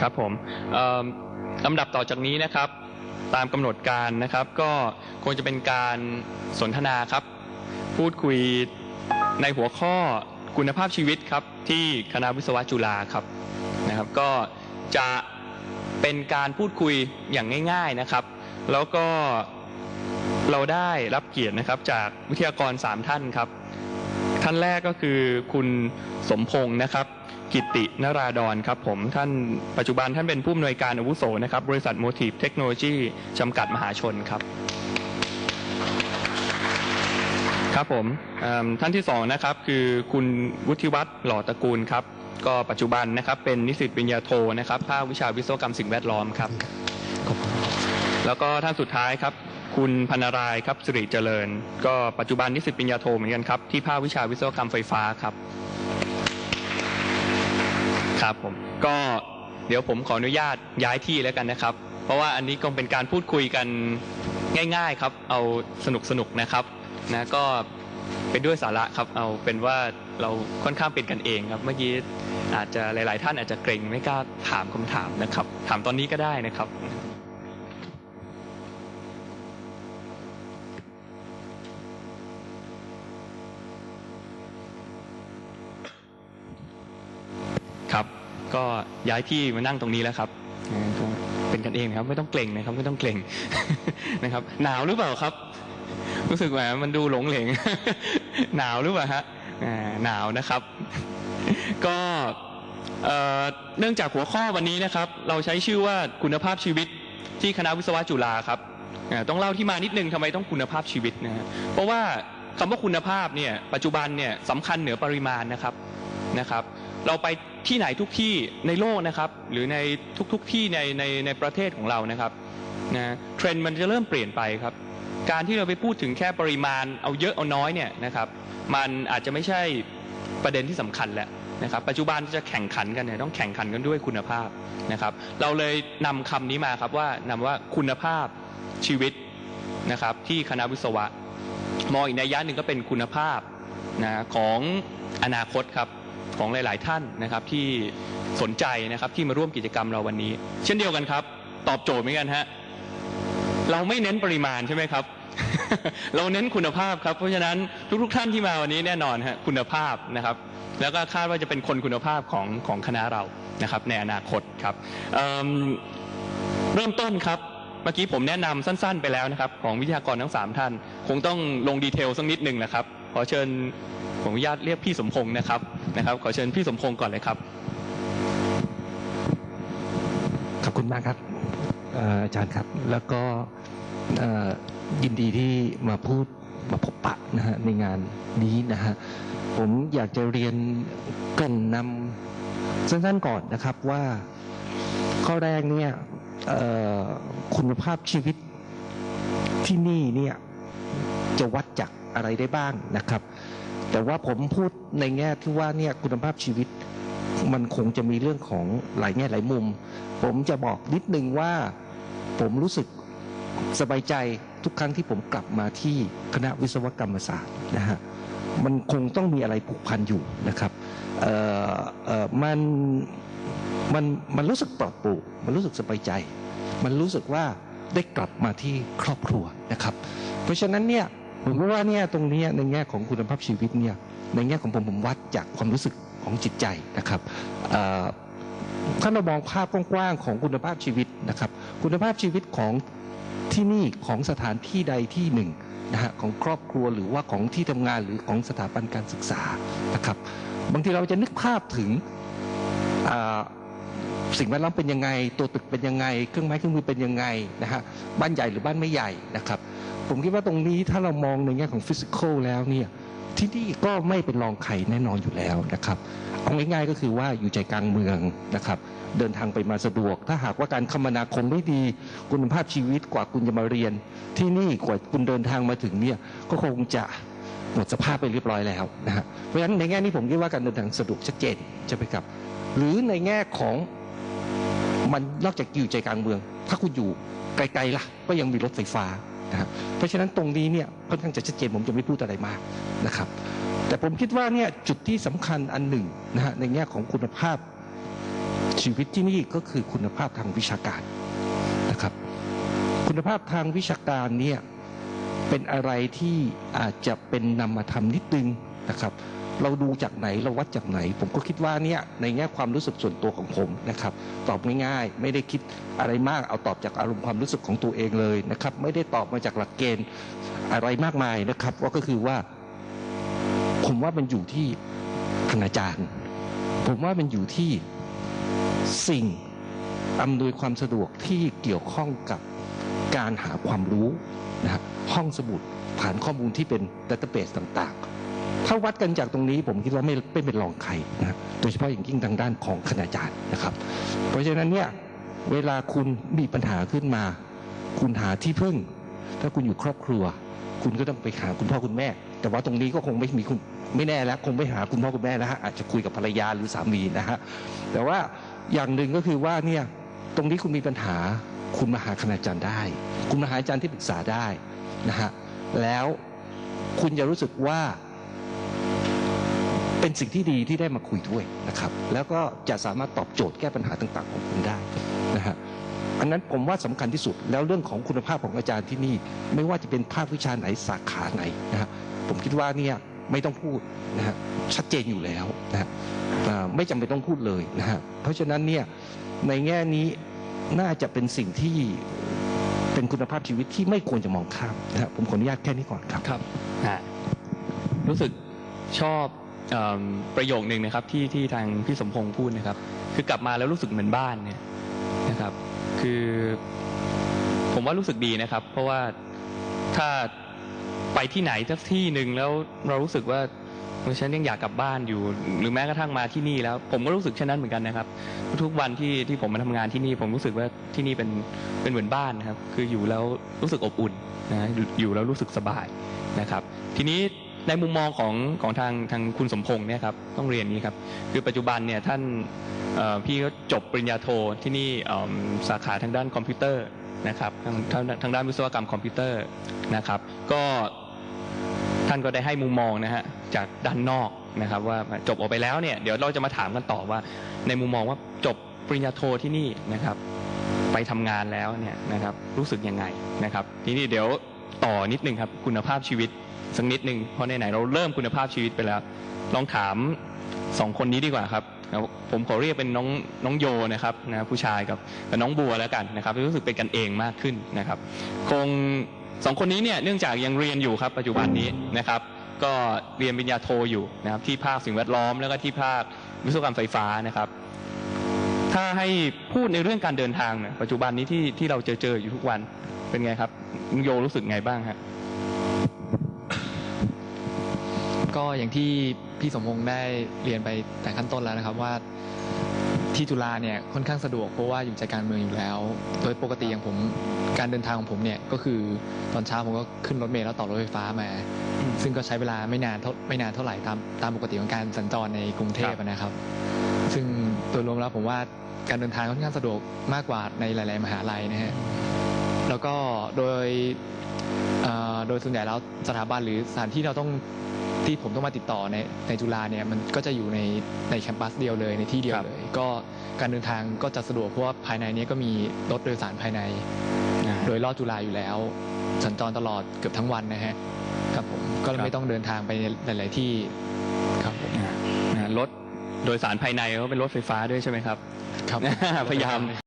ครับผมลำดับต่อจากนี้นะครับ ตามกำหนดการนะครับ ก็คงจะเป็นการสนทนาครับ พูดคุยในหัวข้อคุณภาพชีวิตครับที่คณะวิศวะจุฬาครับนะครับ ก็จะเป็นการพูดคุยอย่างง่าย ๆนะครับ แล้วก็เราได้รับเกียรตินะครับจากวิทยากร 3 ท่านครับ ท่านแรกก็คือคุณสมพงศ์นะครับ กิตินราดอนครับผมท่านปัจจุบันท่านเป็นผู้อำนวยการอาวุโสนะครับ บริษัทโมทีฟเทคโนโลยีจำกัดมหาชนครับ ครับผมท่านที่สองนะครับคือคุณวุฒิวัฒน์หล่อตระกูลครับ ก็ปัจจุบันนะครับเป็นนิสิตปริญญาโทนะครับภาควิชาวิศวกรรมสิ่งแวดล้อมครับขอบคุณแล้วก็ท่านสุดท้ายครับคุณพนารายครับสิริเจริญ ก็ปัจจุบันนิสิตปริญญาโทเหมือนกันครับที่ภาควิชาวิศวกรรมไฟฟ้าครับ ครับผมก็เดี๋ยวผมขออนุญาตย้ายที่แล้วกันนะครับ เพราะว่าอันนี้คงเป็นการพูดคุยกันง่าย ๆครับ เอาสนุกสนุกนะครับนะก็เป็นด้วยสาระครับ เอาเป็นว่าเราค่อนข้างเป็นกันเองครับ เมื่อกี้อาจจะหลาย ๆ ท่านอาจจะเกรงไม่กล้าถามคำถามนะครับ ถามตอนนี้ก็ได้นะครับ ก็ย้ายที่มานั่งตรงนี้แล้วครับเป็นกันเองครับ ไม่ต้องเกรงนะครับ ไม่ต้องเกรงนะครับ หนาวหรือเปล่าครับ รู้สึกว่ามันดูหลงเหลงหนาวหรือเปล่าฮะหนาวนะครับ ก็เนื่องจากหัวข้อวันนี้นะครับ เราใช้ชื่อว่าคุณภาพชีวิตที่คณะวิศวะจุฬาครับต้องเล่าที่มานิดนึงทำไมต้องคุณภาพชีวิตนะฮะเพราะว่าคำว่าคุณภาพเนี่ยปัจจุบันเนี่ยสำคัญเหนือปริมาณนะครับนะครับ เราไป ที่ไหนทุกที่ในโลกนะครับ หรือในทุกๆที่ในในในประเทศของเรานะครับนะเทรนด์มันจะเริ่มเปลี่ยนไปครับ การที่เราไปพูดถึงแค่ปริมาณเอาเยอะเอาน้อยเนี่ยนะครับมันอาจจะไม่ใช่ประเด็นที่สำคัญแหล้วนะครับปัจจุบันจะแข่งขันกันเนี่ยต้องแข่งขันกันด้วยคุณภาพนะครับ เราเลยนำคำนี้มาครับว่านำว่าคุณภาพชีวิตนะครับที่คณะวิศวะ มองอีกในยยะหนึ่งก็เป็นคุณภาพนะของอนาคตครับ ของหลาย ๆ ท่านนะครับที่สนใจนะครับที่มาร่วมกิจกรรมเราวันนี้ เช่นเดียวกันครับ ตอบโจทย์เหมือนกันฮะเราไม่เน้นปริมาณใช่ไหมครับ เราเน้นคุณภาพครับ เพราะฉะนั้นทุก ๆ ท่านที่มาวันนี้แน่นอนฮะคุณภาพนะครับ แล้วก็คาดว่าจะเป็นคนคุณภาพของของคณะเรานะครับ ในอนาคตครับเเริ่มต้นครับเมื่อกี้ผมแนะนำสั้น ๆ ไปแล้วนะครับ ของวิทยากรทั้งสามท่าน คงต้องลงดีเทลสักนิดหนึ่งนะครับ ขอเชิญผมอนุญาตเรียกพี่สมพงศ์นะครับนะครับ ขอเชิญพี่สมพงศ์ก่อนเลยครับขอบคุณมากครับอาจารย์ครับ แล้วก็ยินดีที่มาพูดมาพบปะนะฮะในงานนี้นะฮะผมอยากจะเรียนเกรินนำสั้นๆก่อนนะครับว่าข้อแรกเนี่ยคุณภาพชีวิตที่นี่เนี่ยจะวัดจาก อะไรได้บ้างนะครับ แต่ว่าผมพูดในแง่ที่ว่าเนี่ยคุณภาพชีวิต มันคงจะมีเรื่องของหลายแง่หลายมุม ผมจะบอกนิดนึงว่าผมรู้สึกสบายใจทุกครั้งที่ผมกลับมาที่คณะวิศวกรรมศาสตร์นะฮะมันคงต้องมีอะไรผูกพันอยู่นะครับเอ่อเอ่อมันมันมันรู้สึกปลอดโปร่งมันรู้สึกสบายใจ มันรู้สึกว่าได้กลับมาที่ครอบครัวนะครับ เพราะฉะนั้นเนี่ย ผมก็ว่าเนี่ยตรงนี้ในแง่ของคุณภาพชีวิตเนี่ยในแง่ของผมผมวัดจากความรู้สึกของจิตใจนะครับถ้าเรามองภาพกว้างๆของคุณภาพชีวิตนะครับ คุณภาพชีวิตของที่นี่ของสถานที่ใดที่หนึ่งนะฮะของครอบครัวหรือว่าของที่ทำงานหรือของสถาบันการศึกษานะครับ บางทีเราจะนึกภาพถึงสิ่งแวดล้อมเป็นยังไง ตัวตึกเป็นยังไง เครื่องไม้เครื่องมือเป็นยังไงนะฮะบ้านใหญ่หรือบ้านไม่ใหญ่นะครับ ผมคิดว่าตรงนี้ถ้าเรามองในแง่ของฟิสิกอลแล้วเนี่ยที่นี่ก็ไม่เป็นรองใครแน่นอนอยู่แล้วนะครับ เอาง่ายๆก็คือว่าอยู่ใจกลางเมืองนะครับ เดินทางไปมาสะดวก ถ้าหากว่าการคมนาคมไม่ดี คุณภาพชีวิตกว่าคุณจะมาเรียน ที่นี่กว่าคุณเดินทางมาถึงเนี่ยก็คงจะหมดสภาพไปเรียบร้อยแล้วนะฮะเพราะฉะนั้นในแง่นี้ผมคิดว่าการเดินทางสะดวกชัดเจนใช่ไหมครับ หรือในแง่ของมันนอกจากอยู่ใจกลางเมือง ถ้าคุณอยู่ไกลๆล่ะ ก็ยังมีรถไฟฟ้า นะฮะเพราะฉะนั้นตรงนี้เนี่ยค่อนข้างจะชัดเจนผมจะไม่พูดอะไรมากนะครับ แต่ผมคิดว่าเนี่ยจุดที่สำคัญอันหนึ่งนะฮะในแง่ของคุณภาพชีวิตที่นี่ก็คือคุณภาพทางวิชาการนะครับ คุณภาพทางวิชาการเนี่ยเป็นอะไรที่อาจจะเป็นนำมาทำนิดนึงนะครับ เราดูจากไหนเราวัดจากไหน ผมก็คิดว่าเนี่ยในแง่ความรู้สึกส่วนตัวของผมนะครับ ตอบง่ายๆ ไม่ได้คิดอะไรมากเอาตอบจากอารมณ์ความรู้สึกของตัวเองเลยนะครับ ไม่ได้ตอบมาจากหลักเกณฑ์อะไรมากมายนะครับว่าก็คือว่า ผมว่ามันอยู่ที่คณาจารย์ ผมว่ามันอยู่ที่สิ่งอำนวยความสะดวกที่เกี่ยวข้องกับการหาความรู้นะฮะห้องสมุดฐานข้อมูลที่เป็นดัตเตอร์เบสต่างๆ ถ้าวัดกันจากตรงนี้ผมคิดว่าไม่ไม่เป็นรองใครนะโดยเฉพาะอย่างยิ่งทางด้านของคณาจารย์นะครับ เพราะฉะนั้นเนี่ยเวลาคุณมีปัญหาขึ้นมา คุณหาที่พึ่ง ถ้าคุณอยู่ครอบครัว คุณก็ต้องไปหาคุณพ่อคุณแม่ แต่ว่าตรงนี้ก็คงไม่มีคุณไม่แน่แล้ว คงไม่หาคุณพ่อคุณแม่นะฮะอาจจะคุยกับภรรยาหรือสามีนะฮะแต่ว่าอย่างหนึ่งก็คือว่าเนี่ยตรงนี้คุณมีปัญหา คุณมาหาคณาจารย์ได้ คุณมาหาอาจารย์ที่ปรึกษาได้นะฮะแล้วคุณจะรู้สึกว่า เป็นสิ่งที่ดีที่ได้มาคุยด้วยนะครับ แล้วก็จะสามารถตอบโจทย์แก้ปัญหาต่างๆ ของคุณได้นะฮะอันนั้นผมว่าสำคัญที่สุดแล้วเรื่องของคุณภาพของอาจารย์ที่นี่ ไม่ว่าจะเป็นภาควิชาไหนสาขาไหนนะฮะผมคิดว่าเนี่ยไม่ต้องพูดนะฮะชัดเจนอยู่แล้วนะฮะไม่จำเป็นต้องพูดเลยนะฮะเพราะฉะนั้นเนี่ยในแง่นี้น่าจะเป็นสิ่งที่เป็นคุณภาพชีวิตที่ไม่ควรจะมองข้ามนะฮะผมขออนุญาตแค่นี้ก่อนครับครับฮะรู้สึกชอบ ประโยคหนึ่งนะครับที่ที่ทางพี่สมพงษ์พูดนะครับ คือกลับมาแล้วรู้สึกเหมือนบ้านเนี่ยนะครับ คือผมว่ารู้สึกดีนะครับ เพราะว่าถ้าไปที่ไหนสักที่หนึ่งแล้วเรารู้สึกว่าฉันยังอยากกลับบ้านอยู่ หรือแม้กระทั่งมาที่นี่แล้ว ผมก็รู้สึกเช่นนั้นเหมือนกันนะครับ ทุกวันที่ที่ผมมาทำงานที่นี่ ผมรู้สึกว่าที่นี่เป็นเป็นเหมือนบ้านนะครับ คืออยู่แล้วรู้สึกอบอุ่นนะอยู่แล้วรู้สึกสบายนะครับ ทีนี้ ในมุมมองของของทางทางคุณสมพงษ์เนี่ยครับต้องเรียนนี้ครับคือปัจจุบันเนี่ยท่านพี่ก็จบปริญญาโทที่นี่สาขาทางด้านคอมพิวเตอร์นะครับทางทางทางด้านวิศวกรรมคอมพิวเตอร์นะครับ ก็ท่านก็ได้ให้มุมมองนะฮะจากด้านนอกนะครับ ว่าจบออกไปแล้วเนี่ยเดี๋ยวเราจะมาถามกันต่อว่า ในมุมมองว่าจบปริญญาโทที่นี่นะครับ ไปทำงานแล้วเนี่ยนะครับรู้สึกยังไงนะครับ ทีนี้เดี๋ยว ต่อนิดนึงครับคุณภาพชีวิตสักนิดนึงเพราะไหนๆเราเริ่มคุณภาพชีวิตไปแล้ว ลองถามสองคนนี้ดีกว่าครับผมขอเรียกเป็นน้องน้องโยนะครับนะผู้ชายกับกับน้องบัวแล้วกันนะครับรู้สึกเป็นกันเองมากขึ้นนะครับ คงสองคนนี้เนี่ยเนื่องจากยังเรียนอยู่ครับปัจจุบันนี้นะครับ ก็เรียนปริญญาโทอยู่นะครับที่ภาคสิ่งแวดล้อมแล้วก็ที่ภาควิศวกรรมไฟฟ้านะครับ ถ้าให้พูดในเรื่องการเดินทางเนี่ยปัจจุบันนี้ที่ที่เราเจอเจออยู่ทุกวัน เป็นไงครับโยรู้สึกไงบ้างฮะก็อย่างที่พี่สมพงษ์ได้เรียนไปแต่ขั้นต้นแล้วนะครับว่าที่จุฬาเนี่ยค่อนข้างสะดวกเพราะว่าอยู่ใจกลารเมืองอยู่แล้ว โดยปกติอย่างผมการเดินทางของผมเนี่ยก็คือตอนเช้าผมก็ขึ้นรถเมล์แล้วต่อรถไฟฟ้ามา ซึ่งก็ใช้เวลาไม่นานเท่าไม่นานเท่าไหร่ตามตามปกติของการสัญจรในกรุงเทพนะครับ ซึ่งโดยรวมแล้วผมว่าการเดินทางค่อนข้างสะดวกมากกว่าในหลาย ๆ มหาลัยนะฮะ แล้วก็โดยเอ่อโดยส่วนใหญ่แล้วสถาบันหรือสถานที่เราต้องที่ผมต้องมาติดต่อในในจุฬาเนี่ยมันก็จะอยู่ในในแคมปัสเดียวเลยในที่เดียวครับเลย ก็การเดินทางก็จะสะดวกเพราะว่าภายในเนี้ก็มีรถโดยสารภายใน โดยรอบจุฬาอยู่แล้ว สัญจรตลอดเกือบทั้งวันนะฮะครับผมก็เลยไม่ต้องเดินทางไปหลาย ๆที่ครับผมนะรถโดยสารภายในก็เป็นรถไฟฟ้าด้วยใช่ไหมครับครับพยายาม